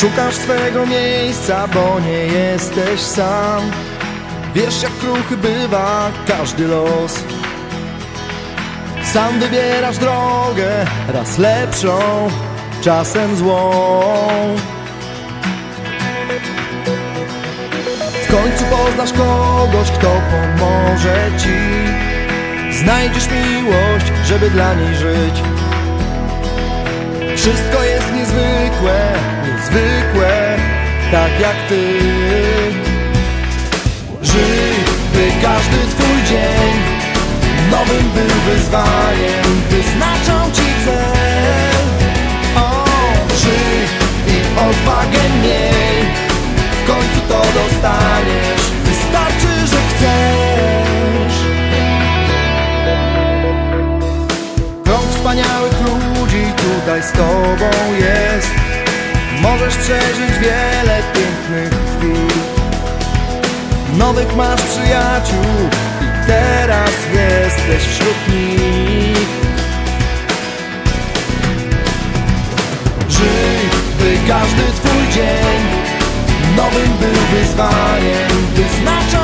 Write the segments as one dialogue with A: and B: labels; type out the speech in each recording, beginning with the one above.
A: Szukasz swego miejsca, bo nie jesteś sam. Wiesz jak kruchy bywa każdy los. Sam wybierasz drogę, raz lepszą, czasem złą. W końcu poznasz kogoś, kto pomoże ci. Znajdziesz miłość, żeby dla niej żyć Wszystko jest niezwykłe, niezwykłe, tak jak ty. Żyj, by każdy twój dzień Nowym był wyzwaniem, wyznaczą ci tutaj z tobą jest. Możesz przeżyć wiele pięknych chwil. Nowych masz przyjaciół i teraz jesteś wśród nich. Żyj, by każdy twój dzień. Nowym był wyzwaniem Wyznaczą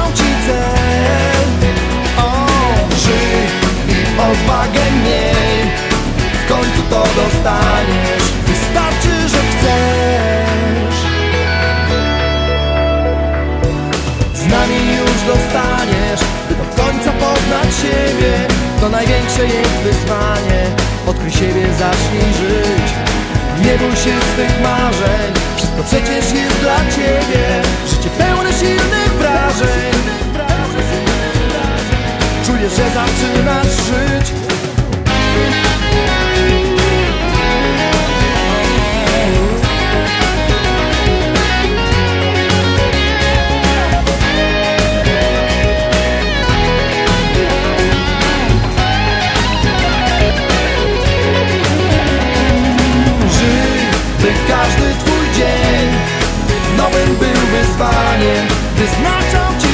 A: największe jest wyzwanie. Odkryj siebie, zacznij żyć. Nie bój się swych marzeń. Wszystko przecież jest dla ciebie. Życie pełne silnych wrażeń. Czujesz, że zaczyna Każdy twój dzień. Nowym był wyzwaniem Wyznaczał ci